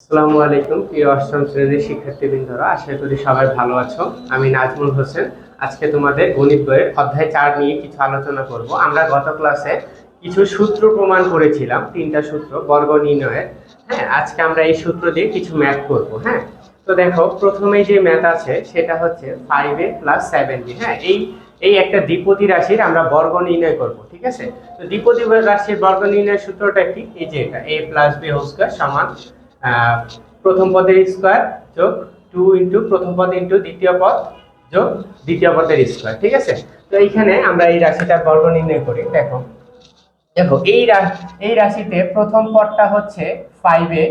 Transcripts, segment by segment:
আসসালামু আলাইকুম, প্রিয় অষ্টম শ্রেণির শিক্ষার্থীবৃন্দরা, আশা করি সবাই ভালো আছো। আমি নাজমুল হোসেন। আজকে তোমাদের গণিত বইয়ের অধ্যায় চার নিয়ে কিছু আলোচনা করব। আমরা গত ক্লাসে কিছু সূত্র প্রমাণ করেছিলাম, তিনটা সূত্র, বর্গ নির্ণয়ের। হ্যাঁ আজকে আমরা এই সূত্র দিয়ে কিছু ম্যাথ করব হ্যাঁ? তো দেখো, প্রথমেই যে ম্যাথ আছে, সেটা হচ্ছে five A plus seven B হ্যাঁ? এই এই একটা দ্বিপদী রাশির আমরা বর্গ নির্ণয় করব, ঠিক আছে? তো দ্বিপদী রাশির বর্গ নির্ণয়ের সূত্রটা কি? এই যে এটা A plus B whole square সমান প্রথম পদের স্কয়ার যোগ টু ইন্টু প্রথম পদ ইন্টু দ্বিতীয় পদ যোগ দ্বিতীয় পদের স্কয়ার ঠিক আছে? তো এইখানে আমরা এই রাশিটার বর্গ নির্ণয় করি, দেখো। দেখো, এই এই রাশিতে প্রথম পদটা হচ্ছে ফাইভ এ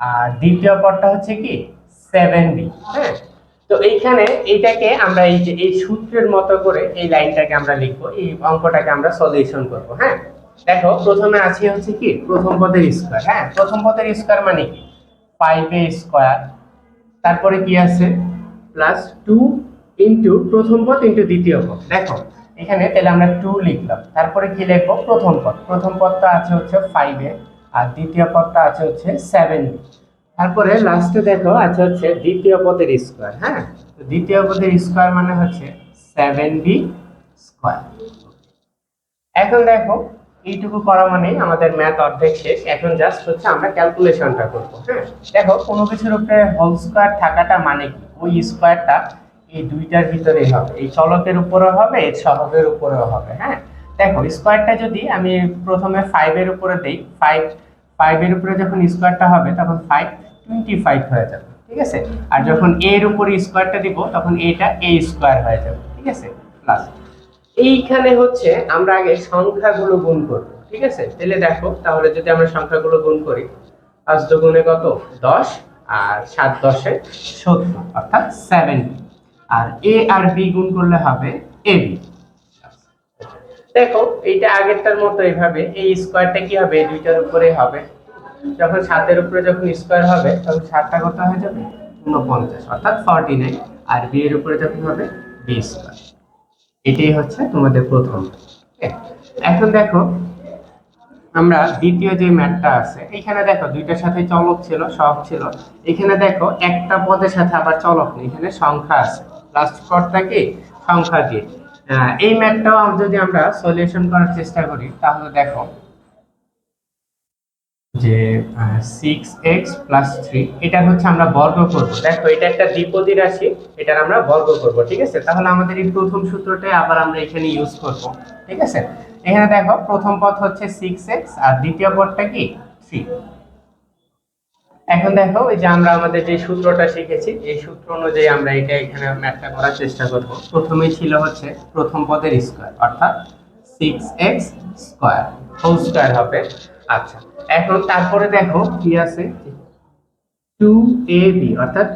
আর দ্বিতীয় পদটা হচ্ছে কি সেভেন বি হ্যাঁ? তো এইখানে এইটাকে আমরা এই যে, এই সূত্রের মতো করে এই লাইনটাকে আমরা লিখব, এই অঙ্কটাকে আমরা সলিউশন করব হ্যাঁ? দেখো, প্রথমে আছে হচ্ছে কি? প্রথম পদের স্কয়ার হ্যাঁ? প্রথম পদের স্কয়ার মানে কি? ফাইভ স্কয়ার তারপরে কি আছে? প্লাস টু ইন্টু প্রথম পদ ইন্টু দ্বিতীয় পদ। দেখো, এখানে তাহলে আমরা টু লিখলাম। তারপরে কি লিখব? প্রথম পদ। প্রথম পদটা আছে হচ্ছে ফাইভ আর দ্বিতীয় পদটা আছে হচ্ছে সেভেন বি তারপরে লাস্টে দেখো, আছে হচ্ছে দ্বিতীয় পদের স্কোয়ার হ্যাঁ? দ্বিতীয় পদের স্কোয়ার মানে হচ্ছে সেভেন বি স্কোয়ার এখন দেখো এইটুকু করা মানে আমাদের ম্যাথ অর্ধেক শেষ। এখন জাস্ট হচ্ছে আমরা ক্যালকুলেশনটা করব হ্যাঁ? দেখো, কোনো কিছুর উপরে হোল স্কোয়ার থাকাটা মানে কি? ওই স্কোয়ারটা এই দুইটার ভিতরেই হবে। এই চলকের উপরেও হবে সহগের উপরেও হবে হ্যাঁ? দেখো স্কোয়ারটা যদি আমি প্রথমে ফাইভের উপরে দেই ফাইভ ফাইভের উপরে যখন স্কোয়ারটা হবে, তখন ফাইভ টোয়েন্টি ফাইভ হয়ে যাবে, ঠিক আছে? আর যখন এর উপরে স্কোয়ারটা দিব, তখন এটা এ স্কোয়ার হয়ে যাবে, ঠিক আছে? প্লাস এইখানে হচ্ছে আমরা আগে সংখ্যাগুলো গুণ করব, ঠিক আছে? তাহলে দেখো, তাহলে যদি আমরা সংখ্যাগুলো গুণ করি, পাঁচ দুগুণে কত? দশ, আর সাত দশে সত্তর, অর্থাৎ সেভেন্টি আর এ আর বি গুণ করলে হবে এ বি দেখো, এইটা আগেরটার মতো এইভাবে এই স্কোয়ারটা কি হবে? দুইটার উপরে হবে। যখন সাতের উপরে যখন স্কোয়ার হবে, তখন সাতটা কত হয়ে যাবে? উনপঞ্চাশ অর্থাৎ ফর্টি নাইন আর বি এর উপরে যখন হবে বি স্কোয়ার এটাই হচ্ছে তোমাদের প্রথম এখন দেখো, আমরা দ্বিতীয় যে ম্যাটটা আছে, এখানে দেখো দুইটার সাথে চলক ছিল সব ছিল। এখানে দেখো একটা পদের সাথে আবার চলক নেই, এখানে সংখ্যা আছে। লাস্ট পদটা কি? সংখ্যা দিয়ে। এই ম্যাটটাও যদি আমরা সলিউশন করার চেষ্টা করি, তাহলে দেখো যে সিক্স এক্স প্লাস থ্রি এটা হচ্ছে আমরা বর্গ করব। দেখো, এটা একটা দ্বিপদী রাশি, এটার আমরা বর্গ করব, ঠিক আছে? তাহলে আমাদের এই প্রথম সূত্রটাই আবার আমরা এখানে ইউজ করব, ঠিক আছে? এখানে দেখো, প্রথম পদ হচ্ছে সিক্স এক্স আর দ্বিতীয় পদটা কি? থ্রি এখন দেখো, এই যে আমরা আমাদের যে সূত্রটা শিখেছি, এই সূত্র অনুযায়ী আমরা এটা এখানে ম্যাথটা করার চেষ্টা করব। প্রথমেই ছিল হচ্ছে প্রথম পদের স্কোয়ার অর্থাৎ six X square whole square হবে। আচ্ছা এখন তারপরে দেখো কি আছে? টু এ বি অর্থাৎ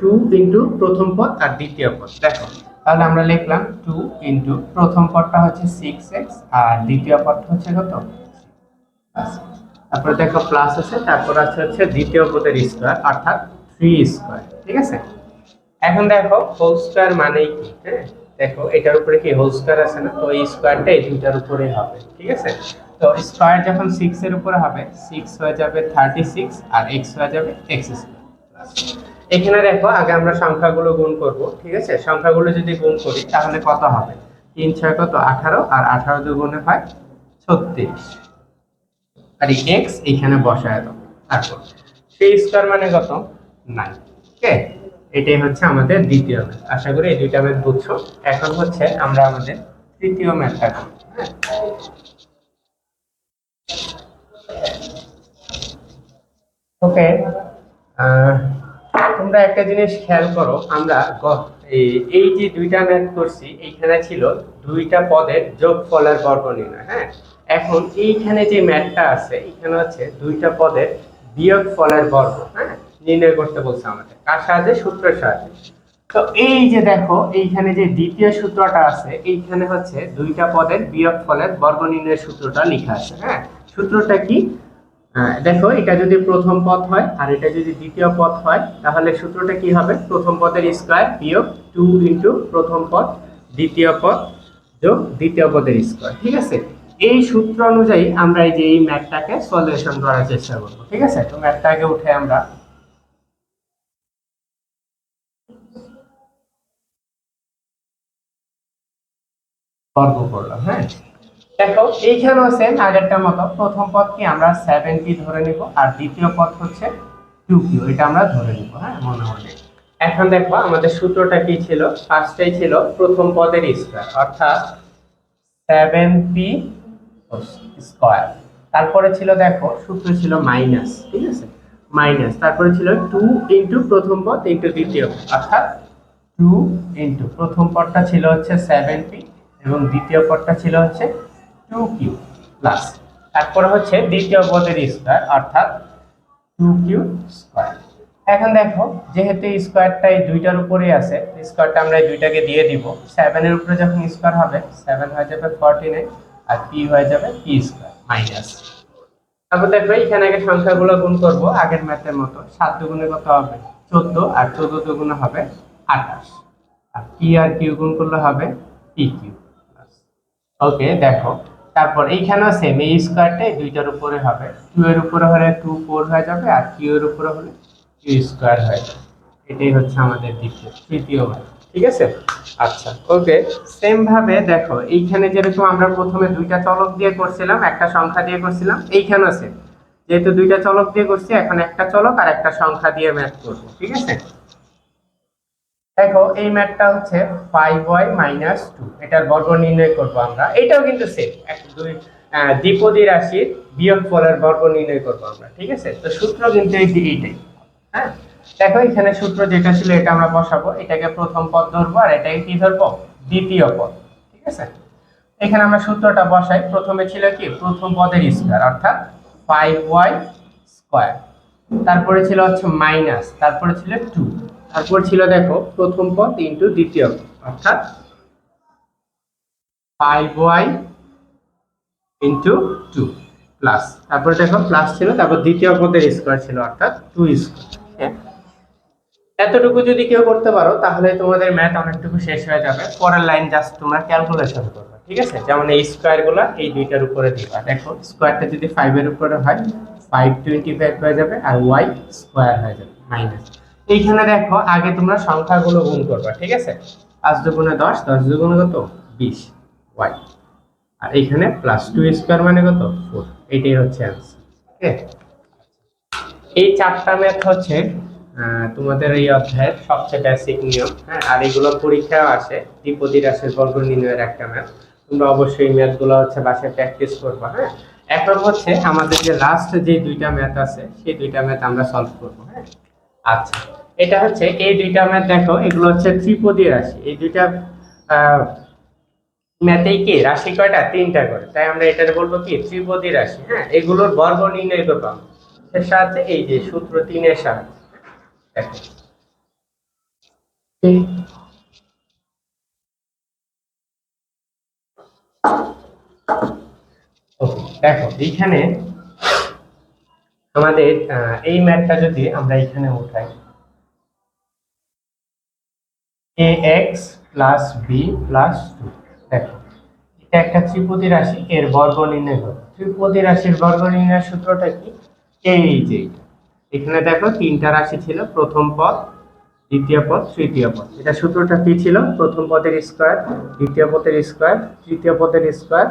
টু ইন্টু প্রথম পদ আর দ্বিতীয় পদ। দেখো, তাহলে আমরা লিখলাম টু ইন্টু প্রথম পদটা হচ্ছে সিক্স এক্স আর দ্বিতীয় পদটা হচ্ছে কত। তারপরে দেখো প্লাস আছে, তারপর আছে হচ্ছে দ্বিতীয় পদের স্কোয়ার অর্থাৎ থ্রি স্কোয়ার ঠিক আছে? এখন দেখো হোল স্কোয়ার মানেই কি হ্যাঁ? দেখো, এটার উপরে কি হোল স্কোয়ার আছে না? তো এই স্কোয়ারটা এই দুইটার উপরে হবে, ঠিক আছে? তো স্কোয়ার যখন সিক্স এর উপরে হবে সিক্স হয়ে যাবে থার্টি সিক্স আর এক্স হয়ে যাবে এক্স এখানে দেখো, আগে আমরা সংখ্যাগুলো গুণ করব, ঠিক আছে? সংখ্যাগুলো যদি গুণ করি, তাহলে কত হবে? তিন ছয় কত? আঠারো, আর আঠারো দুগুণে হয় ছত্রিশ। আর এক্স এখানে বসায় দাও। তারপর, সেই স্কোয়ার মানে কত? নাইন ওকে এটাই হচ্ছে আমাদের দ্বিতীয় ম্যাথ আশা করি এই দুইটা ম্যাথ বুঝছ। এখন হচ্ছে আমরা আমাদের তৃতীয় ম্যাথটা করব হ্যাঁ ওকে তোমরা একটা জিনিস খেয়াল করো, আমরা এই যে দুইটা ম্যাথ করছি, এইখানে ছিল দুইটা পদের যোগফলের বর্গ নির্ণয় হ্যাঁ? এখন এইখানে যে ম্যাথটা আছে এখানে হচ্ছে দুইটা পদের বিয়োগ ফলের বর্গ হ্যাঁ? নির্ণয় করতে বলছে আমাদের। কার সাহায্যে? সূত্রের সাহায্যে। তো এই যে দেখো, এইখানে যে দ্বিতীয় সূত্রটা আছে, এইখানে হচ্ছে দুইটা পদের বিয়োগ ফলের বর্গ নির্ণয়ের সূত্রটা লেখা আছে হ্যাঁ? সূত্রটা কি? দেখো, এটা যদি প্রথম পদ হয় আর এটা যদি দ্বিতীয় পদ হয়, তাহলে সূত্রটা কি হবে? প্রথম পদের স্কয়ার বিয়োগ টু ইন্টু প্রথম পদ, দ্বিতীয় পদ যোগ দ্বিতীয় পদের স্কয়ার ঠিক আছে? এই সূত্র অনুযায়ী আমরা এই যে এই ম্যাথটাকে সলিউশন করার চেষ্টা করব, ঠিক আছে? তো ম্যাথটাকে উঠে আমরা বর্গ করলাম হ্যাঁ? দেখো, এইখানেও সেম আগেরটার মতো। প্রথম পদকে আমরা সেভেন পি ধরে নিব, আর দ্বিতীয় পদ হচ্ছে টু এটা আমরা ধরে নিব হ্যাঁ মনে মনে এখন দেখো, আমাদের সূত্রটা কি ছিল? ফার্স্টেই ছিল প্রথম পদের স্কয়ার অর্থাৎ সেভেন পি স্কয়ার তারপরে ছিল দেখো, সূত্র ছিল মাইনাস ঠিক আছে? মাইনাস তারপরে ছিল টু ইন্টু প্রথম পদ ইন্টু দ্বিতীয় অর্থাৎ টু ইন্টু প্রথম পদটা ছিল হচ্ছে সেভেন পি এবং দ্বিতীয় পদটা ছিল হচ্ছে টু কিউ প্লাস তারপরে হচ্ছে দ্বিতীয় পদের স্কোয়ার অর্থাৎ টু কিউ স্কোয়ার এখন দেখো, যেহেতু স্কোয়ারটা এই দুইটার উপরেই আছে স্কোয়ারটা আমরা এই দুইটাকে দিয়ে দিব। সেভেনের উপরে যখন স্কোয়ার হবে সেভেন হয়ে যাবে ফর্টি নাইন আর পি হয়ে যাবে পি স্কোয়ার মাইনাস তারপর দেখো, এখানে আগে সংখ্যাগুলো গুণ করব, আগের ম্যাথের মতো। সাত দুগুণে কত হবে? চোদ্দ, আর চোদ্দ দুগুণে হবে আঠাশ। আর পি আর কিউ গুণ করলে হবে পি কিউ ওকে দেখো। তারপর এইখানেও সেম এই স্কোয়ারটা দুইটার উপরে হবে। টু এর উপরে হলে টু ফোর হয়ে যাবে আর কিউ এর উপরে হলে কিউ স্কোয়ার হয়ে যাবে। এটাই হচ্ছে আমাদের দ্বিতীয়, তৃতীয় মান ঠিক আছে? আচ্ছা ওকে সেম ভাবে দেখো, এইখানে যেরকম আমরা প্রথমে দুইটা চলক দিয়ে করছিলাম, একটা সংখ্যা দিয়ে করছিলাম, এইখানেও সেম যেহেতু দুইটা চলক দিয়ে করছি, এখন একটা চলক আর একটা সংখ্যা দিয়ে ম্যাথ করব, ঠিক আছে? দেখো, এই ম্যাথটা হচ্ছে ফাইভ ওয়াই মাইনাস টু এটার বর্গ নির্ণয় করব আমরা। এটাও কিন্তু সেম এক, দুই দ্বিপদী রাশির বিয়োগ ফলের বর্গ নির্ণয় করব আমরা, ঠিক আছে? তো সূত্র কিন্তু এই এইটাই হ্যাঁ? দেখো, এখানে সূত্র যেটা ছিল, এটা আমরা বসাবো। এটাকে প্রথম পদ ধরবো, আর এটাকে কি ধরবো? দ্বিতীয় পদ, ঠিক আছে? এখানে আমরা সূত্রটা বসাই। প্রথমে ছিল কি? প্রথম পদের স্কোয়ার অর্থাৎ ফাইভ ওয়াই স্কোয়ার তারপরে ছিল হচ্ছে মাইনাস তারপরে ছিল টু তারপর ছিল দেখো প্রথম পদ ইন্টু দ্বিতীয় পদ, অর্থাৎ five Y into two plus তারপরে দেখো প্লাস ছিল, তারপর দ্বিতীয় পদের স্কোয়ার ছিল, অর্থাৎ টু স্কোয়ার এতটুকু যদি কেউ করতে পারো, তাহলে তোমাদের ম্যাথ অনেকটুকু শেষ হয়ে যাবে। পরের লাইন জাস্ট তোমরা ক্যালকুলেশন করবে, ঠিক আছে? যেমন এই স্কোয়ারগুলো এই দুইটার উপরে দিবা। দেখো স্কোয়ারটা যদি ফাইভের উপরে হয় ফাইভ টোয়েন্টি ফাইভ হয়ে যাবে আর ওয়াই স্কোয়ার হয়ে যাবে মাইনাস এইখানে দেখো, আগে তোমরা সংখ্যাগুলো গুণ করবা, ঠিক আছে? পাঁচ দুগুণে দশ দশ দুগুণে কত? বিশ, ওয়াই। আর এইখানে প্লাস টু স্কোয়ার মানে কত? ফোর এইটাই হচ্ছে অ্যান্সার এই চারটা ম্যাথ হচ্ছে তোমাদের এই অধ্যায়ের সবচেয়ে বেসিক নিয়ম হ্যাঁ? আর এগুলো পরীক্ষাও আসে, দ্বিপদী রাশির বর্গ নির্ণয়ের একটা ম্যাথ তোমরা অবশ্যই ম্যাথগুলো হচ্ছে বাসায় প্র্যাকটিস করবা হ্যাঁ? এখন হচ্ছে আমাদের যে লাস্ট যে দুইটা ম্যাথ আছে, সেই দুইটা ম্যাথ আমরা সলভ করব হ্যাঁ? আচ্ছা এটা হচ্ছে এই দুইটা ম্যাথ দেখো, এগুলো হচ্ছে ত্রিপদী রাশি। এই দুইটা ম্যাথেই কি? রাশি কয়টা? তিনটা করে। তাই আমরা এটা বলব কি? ত্রিপদী রাশি হ্যাঁ? এগুলোর বর্গ নির্ণয় করব। এর সাহায্যে এই যে সূত্র তিনের সাহায্যে দেখো। দেখো, এইখানে আমাদের এই ম্যাথটা যদি আমরা এখানে উঠাই A X plus B plus two দেখো, এটা একটা ত্রিপদী রাশি, এর বর্গ নির্ণয় করো। ত্রিপদী রাশির বর্গ নির্ণয়ের সূত্রটা কি? এই যে এখানে দেখো, তিনটা রাশি ছিল, প্রথম পদ, দ্বিতীয় পদ, তৃতীয় পদ। এটা সূত্রটা কি ছিল? প্রথম পদের স্কোয়ার দ্বিতীয় পদের স্কোয়ার তৃতীয় পদের স্কোয়ার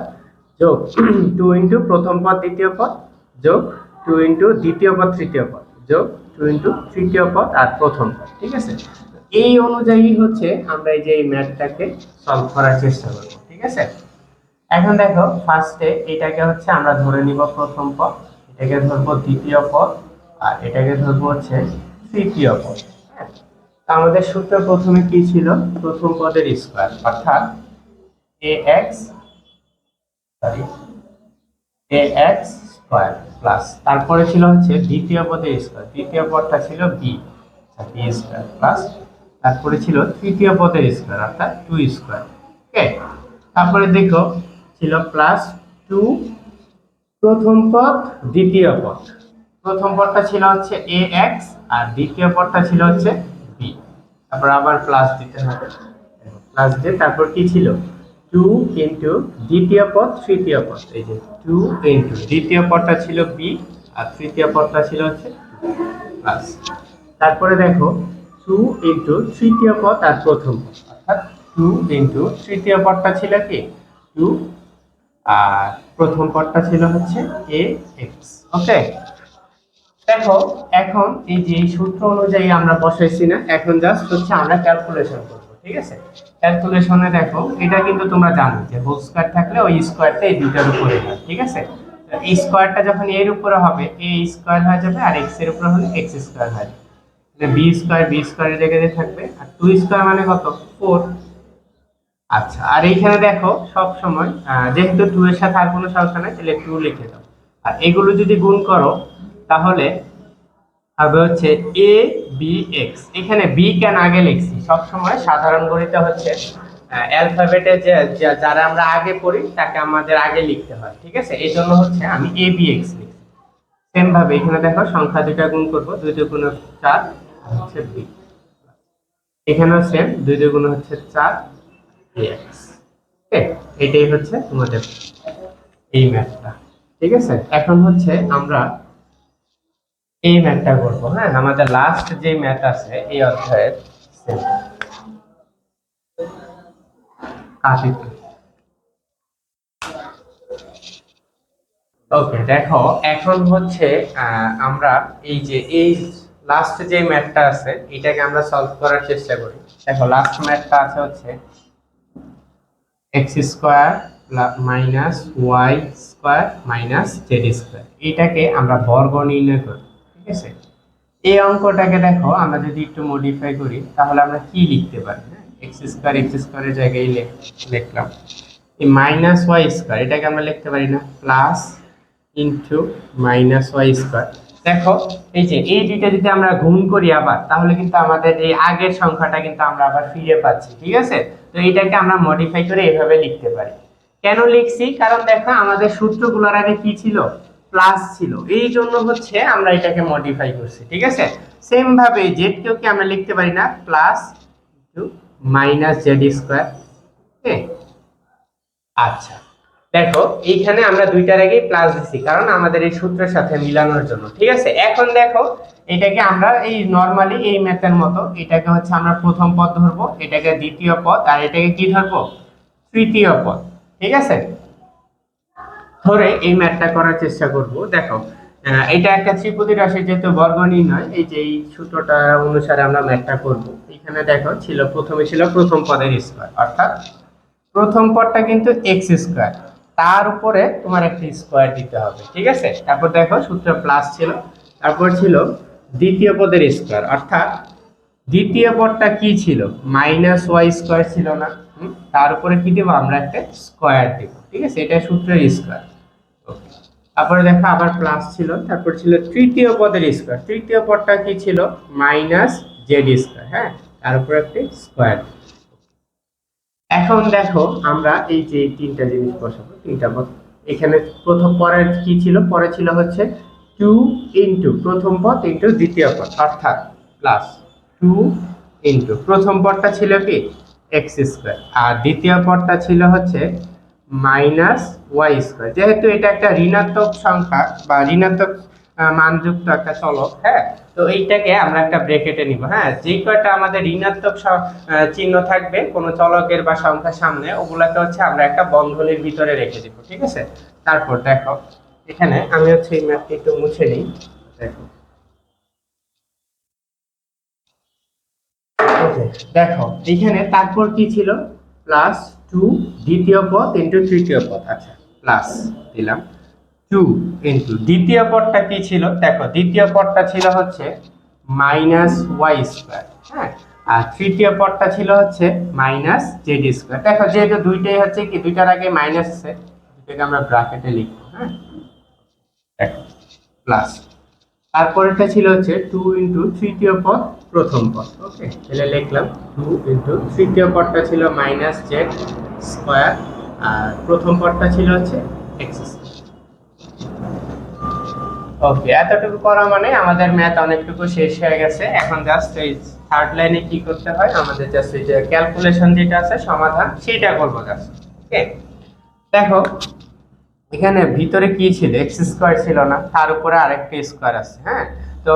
যোগ। টু ইন্টু প্রথম পদ, দ্বিতীয় পদ যোগ টু ইন্টু দ্বিতীয় পদ, তৃতীয় পদ, যোগ টু ইন্টু তৃতীয় পদ আর প্রথম পদ, ঠিক আছে? এই অনুযায়ী হচ্ছে আমরা এই যে এই ম্যাথটাকে সলভ করার চেষ্টা করব, ঠিক আছে? এখন দেখো ফার্স্টে এটাকে হচ্ছে আমরা ধরে নিব প্রথম পদ, এটাকে ধরবো দ্বিতীয় পদ, আর এটাকে ধরবো হচ্ছে তৃতীয় পদ হ্যাঁ? আমাদের সূত্র প্রথমে কি ছিল? প্রথম পদের স্কোয়ার অর্থাৎ A X sorry A X square plus তারপরে ছিল হচ্ছে দ্বিতীয় পদের স্কোয়ার দ্বিতীয় পদটা ছিল বি বি স্কোয়ার প্লাস তারপরে ছিল তৃতীয় পদের স্কোয়ার অর্থাৎ টু স্কোয়ার ওকে তারপরে দেখো, ছিল প্লাস টু প্রথম পদ, দ্বিতীয় পদ। প্রথম পদটা ছিল হচ্ছে এ এক্স আর দ্বিতীয় পদটা ছিল হচ্ছে বি তারপর আবার প্লাস দিতে হবে। প্লাস দিয়ে তারপর কি ছিল? টু ইন্টু দ্বিতীয় পদ, তৃতীয় পদ। এই যে টু ইন্টু দ্বিতীয় পদটা ছিল বি আর তৃতীয় পদটা ছিল হচ্ছে প্লাস তারপরে দেখো টু ইন্টু তৃতীয় পদ আর প্রথম পদ। অর্থাৎ টু ইন্টু তৃতীয় পদটা ছিল কি? টু আর প্রথম পদটা ছিল হচ্ছে এ এক্স ওকে দেখো, এখন এই যে সূত্র অনুযায়ী আমরা বসাইছি না, এখন জাস্ট হচ্ছে আমরা ক্যালকুলেশন করব ঠিক আছে? ক্যালকুলেশনে দেখো, এটা কিন্তু তোমরা জানো যে হোল স্কয়ার থাকলে ওই স্কয়ারটা এই দুইটার উপরে হয়, ঠিক আছে? এই স্কয়ারটা যখন এর উপরে হবে, এ স্কয়ার হয়ে যাবে আর এক্সের উপরে হলে এক্স স্কয়ার হয়ে যাবে। বি স্কয়ার বি স্কয়ারের জায়গায় থাকবে, আর টু স্কয়ার মানে কত? ফোর আচ্ছা আর এইখানে দেখো, সব সময় যেহেতু টু এর সাথে আর কোনো সংখ্যা নাই, তাহলে টু লিখে দাও। আর এগুলো যদি গুণ করো, তাহলে হবে হচ্ছে এ বি এক্স এখানে বি কেন আগে লিখছি? সব সময় সাধারণ গণিতে হচ্ছে অ্যালফাবেটে যে যারা আমরা আগে পড়ি, তাকে আমাদের আগে লিখতে হয়, ঠিক আছে? এই জন্য হচ্ছে আমি এ বি এক্স লিখছি। সেম ভাবে এখানে দেখো, সংখ্যা দুইটা গুণ করব, দুই দুগুণ চার, হচ্ছে বি এখানেও সেম দুই দুগুণ হচ্ছে চার এক্স এটাই হচ্ছে তোমাদের এই ম্যাথটা ঠিক আছে? এখন হচ্ছে আমরা এই ম্যাথটা করব হ্যাঁ? আমাদের লাস্ট যে ম্যাথ আছে, এই অধ্যায়ের ওকে দেখো, এখন হচ্ছে আমরা এই যে, এই লাস্ট যে ম্যাথটা আছে, এটাকে আমরা সলভ করার চেষ্টা করি। দেখো লাস্ট ম্যাথটা আছে হচ্ছে X square minus Y square minus Z square এটাকে আমরা বর্গ নির্ণয় করি। ঠিক আছে? এই অঙ্কটাকে দেখো, আমরা যদি একটু মডিফাই করি, তাহলে আমরা কি লিখতে পারি? এক্স স্কোয়ার এক্স স্কোয়ারের জায়গায় লিখলাম। এই মাইনাস ওয়াই স্কোয়ার এটাকে আমরা লিখতে পারি না plus into minus Y square দেখো, এই যে, এই দুইটা যদি আমরা গুণ করি আবার, তাহলে কিন্তু আমাদের এই আগের সংখ্যাটা কিন্তু আমরা আবার ফিরে পাচ্ছি, ঠিক আছে? তো এটাকে আমরা মডিফাই করে এভাবে লিখতে পারি। কেন লিখছি? কারণ দেখো, আমাদের সূত্রগুলোর আগে কি ছিল? প্লাস ছিল। এই জন্য হচ্ছে আমরা এটাকে মডিফাই করছি, ঠিক আছে? সেম ভাবে জেড কেও কি আমরা লিখতে পারি না? Plus minus Z square okay আচ্ছা দেখো, এইখানে আমরা দুইটার আগেই প্লাস দিছি, কারণ আমাদের এই সূত্রের সাথে মিলানোর জন্য, ঠিক আছে? এখন দেখো, এটাকে আমরা এই নরমালি এই ম্যাথের মতো, এটাকে হচ্ছে আমরা প্রথম পদ ধরবো, এটাকে দ্বিতীয় পদ, আর এটাকে কি ধরবো? তৃতীয় পদ, ঠিক আছে? ধরে এই ম্যাথটা করার চেষ্টা করব। দেখো এটা একটা ত্রিপদী রাশি, যেহেতু বর্গ নির্ণয় এই যে এই সূত্রটা অনুসারে আমরা ম্যাথটা করব। এখানে দেখো, ছিল প্রথমে ছিল প্রথম পদের স্কোয়ার অর্থাৎ প্রথম পদটা কিন্তু এক্স স্কোয়ার তার উপরে তোমার একটা স্কোয়ার দিতে হবে, ঠিক আছে? তারপর দেখো, সূত্র প্লাস ছিল, তারপর ছিল দ্বিতীয় পদের স্কোয়ার অর্থাৎ দ্বিতীয় পদটা কি ছিল? মাইনাস ওয়াই স্কোয়ার ছিল না। তার উপরে কি দেবো? আমরা একটা স্কোয়ার দেব, ঠিক আছে? এটা সূত্রের স্কোয়ার তারপরে দেখো আবার প্লাস ছিল, তারপর ছিল তৃতীয় পদের স্কোয়ার তৃতীয় পদটা কি ছিল? মাইনাস জেড স্কোয়ার হ্যাঁ? তার উপরে একটি স্কোয়ার এখন দেখো আমরা এই যে তিনটা জিনিস বসাবো, তিনটা পদ। এখানে প্রথম পরের কি ছিল? পরে ছিল হচ্ছে টু ইন্টু প্রথম পদ ইন্টু দ্বিতীয় পদ, অর্থাৎ প্লাস টু ইন্টু প্রথম পদটা ছিল কি? এক্স স্কোয়ার আর দ্বিতীয় পদটা ছিল হচ্ছে মাইনাস ওয়াই স্কোয়ার। যেহেতু এটা একটা ঋণাত্মক সংখ্যা বা ঋণাত্মক মানযুক্ত একটা চলক হ্যাঁ? তো এইটাকে আমরা একটা ব্রেকেটে নিব হ্যাঁ? যে কয়টা আমাদের ঋণাত্মক চিহ্ন থাকবে কোনো চলকের বা সংখ্যার সামনে, ওগুলাকে হচ্ছে আমরা একটা বন্ধনীর ভিতরে রেখে দিব, ঠিক আছে? তারপর দেখো, এখানে আমি হচ্ছে এই ম্যাপটি একটু মুছে নিই। দেখো। দেখো, এখানে তারপর কি ছিল? প্লাস টু দ্বিতীয় পদ ইন্টু তৃতীয় পদ। আচ্ছা প্লাস দিলাম। টু ইন্টু দ্বিতীয় পদটা কি ছিল? দেখো, দ্বিতীয় পদটা ছিল হচ্ছে মাইনাস ওয়াই স্কোয়ার হ্যাঁ? আর তৃতীয় পদটা ছিল হচ্ছে মাইনাস জেড স্কোয়ার দেখো, যেহেতু দুইটাই হচ্ছে কি, দুইটার আগে মাইনাস আছে, দুইটাকে আমরা ব্র্যাকেটে লিখব হ্যাঁ? প্লাস তারপরেরটা ছিল হচ্ছে টু ইন্টু তৃতীয় পদ প্রথম পদ। ওকে তাহলে লিখলাম টু ইন্টু তৃতীয় পদটা ছিল মাইনাস জেড স্কোয়ার আর প্রথম পদটা ছিল হচ্ছে এক্স ওকে এতটুকু করা মানে আমাদের ম্যাথ অনেকটুকু শেষ হয়ে গেছে। এখন জাস্ট এই থার্ড লাইনে কি করতে হয়? আমাদের জাস্ট এই যে ক্যালকুলেশন যেটা আছে, সমাধান সেটা করব জাস্ট ওকে দেখো এখানে ভিতরে কি ছিল? এক্স স্কোয়ার ছিল না। তার উপরে আরেকটা স্কোয়ার আছে হ্যাঁ? তো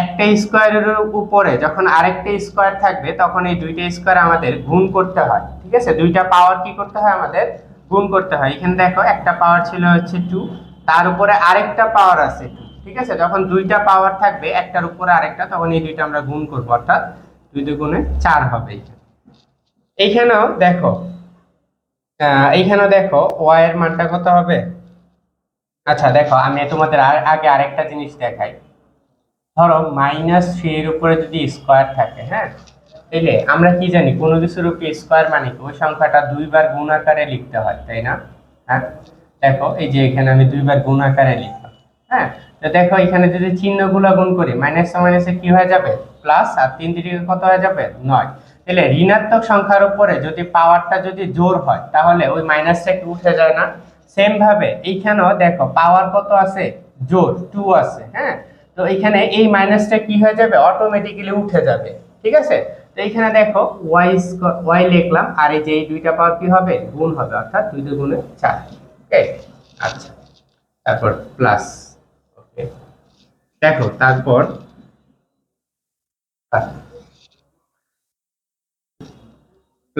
একটা স্কোয়ারের উপরে যখন আরেকটা স্কোয়ার থাকবে তখন এই দুইটা স্কোয়ার আমাদের গুণ করতে হয়। ঠিক আছে? দুইটা পাওয়ার কি করতে হয়? আমাদের গুণ করতে হয়। এখানে দেখো একটা পাওয়ার ছিল হচ্ছে টু তার উপরে আরেকটা পাওয়ার আছে টু ঠিক আছে? যখন দুইটা পাওয়ার থাকবে একটার উপরে আরেকটা তখন এই দুইটা আমরা গুণ করব। অর্থাৎ দুই দুগুণে চার হবে। এইখানেও দেখো আহ, এইখানেও দেখো ওয়াই এর মানটা কত হবে? আচ্ছা দেখো, আমি তোমাদের আর- আগে আরেকটা জিনিস দেখাই। ধরো মাইনাস থ্রি এর উপরে যদি স্কোয়ার থাকে হ্যাঁ? তাইলে আমরা কি জানি, কোনো কিছুর উপরে স্কোয়ার মানে কি? ওই সংখ্যাটা দুইবার গুণ আকারে লিখতে হয়, তাই না? হ্যাঁ? দেখো, এই যে এখানে আমি দুইবার গুণ আকারে লিখলাম হ্যাঁ? তো দেখো, এখানে যদি চিহ্নগুলো গুণ করি মাইনাস মাইনাসে কি হয়ে যাবে? প্লাস আর তিন দিকে কত হয়ে যাবে? নয়। তাহলে ঋণাত্মক সংখ্যার উপরে যদি পাওয়ারটা যদি জোর হয়, তাহলে ওই মাইনাসটা কি উঠে যায় না? সেম ভাবে এইখানেও দেখো পাওয়ার কত আছে? জোর টু আছে হ্যাঁ? তো এইখানে এই মাইনাসটা কি হয়ে যাবে? অটোমেটিক্যালি উঠে যাবে, ঠিক আছে? তো এইখানে দেখো ওয়াই ওয়াই লিখলাম, আর এই যে এই দুইটা পাওয়ার কি হবে? গুণ হবে, অর্থাৎ দুই দুগুণে চার ওকে আচ্ছা তারপর প্লাস ওকে দেখো, তারপর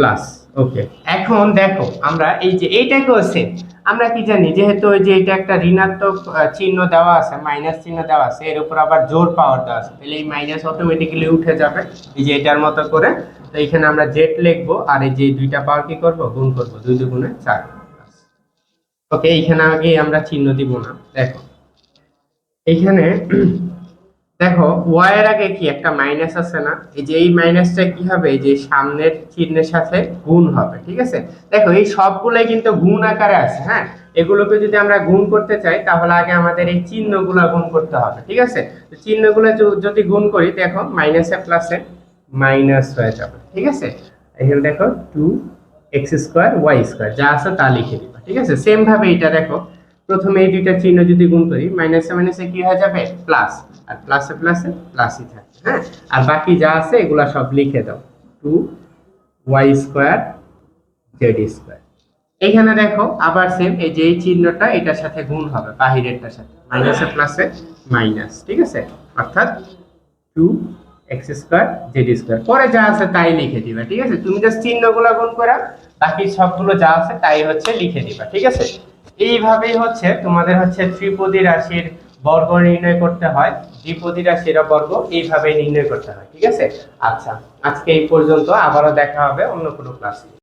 প্লাস ওকে এখন দেখো, আমরা এই যে এইটাকেও সেম আমরা কি জানি, যেহেতু ওই যে এটা একটা ঋণাত্মক চিহ্ন দেওয়া আছে মাইনাস চিহ্ন দেওয়া আছে, এর উপর আবার জোর পাওয়ার দেওয়া আছে, তাহলে এই মাইনাস অটোমেটিক্যালি উঠে যাবে, এই যে এটার মতো করে। তো এখানে আমরা জেড লিখব, আর এই যে দুইটা পাওয়ার কি করব? গুণ করব, দুই দুগুণে চার। ওকে এইখানে আগে আমরা চিহ্ন দিব না, দেখো। এইখানে দেখো ওয়াই এর আগে কি একটা মাইনাস আছে না? এই যে এই মাইনাসটা কি হবে? এই যে সামনের চিহ্নের সাথে গুণ হবে, ঠিক আছে? দেখো, এই সবগুলাই কিন্তু গুণ আকারে আছে হ্যাঁ? এগুলোকে যদি আমরা গুণ করতে চাই, তাহলে আগে আমাদের এই চিহ্নগুলো গুণ করতে হবে, ঠিক আছে? তো চিহ্নগুলো যদি গুণ করি, দেখো মাইনাসে প্লাসে মাইনাস হয়ে যাবে, ঠিক আছে? এখানে দেখো two X square Y square যা আছে তা লিখে দিবা, ঠিক আছে? সেম ভাবে এটা দেখো, প্রথমে এই দুইটা চিহ্ন যদি গুণ করি মাইনাসে মাইনাসে কি হয়ে যাবে? প্লাস আর প্লাসে প্লাসে প্লাসই থাকবে হ্যাঁ? আর বাকি যা আছে, এগুলা সব লিখে দাও। Two Y square Z square এখানে দেখো, আবার সেম এই যে চিহ্নটা, এটার সাথে গুণ হবে, বাহিরেরটার সাথে। মাইনাসে প্লাসে মাইনাস ঠিক আছে? অর্থাৎ two X square Z square পরে যা আছে তাই লিখে দিবা, ঠিক আছে? তুমি জাস্ট চিহ্নগুলো গুণ করা বাকি সবগুলো যা আছে তাই হচ্ছে লিখে দিবা, ঠিক আছে? এইভাবেই হচ্ছে, তোমাদের হচ্ছে ত্রিপদী রাশির বর্গ নির্ণয় করতে হয়। দ্বিপদী সেরা বর্গ এইভাবে নির্ণয় করতে হয়, ঠিক আছে? আচ্ছা আজকে এই পর্যন্ত আবারও দেখা হবে অন্য কোনো ক্লাসে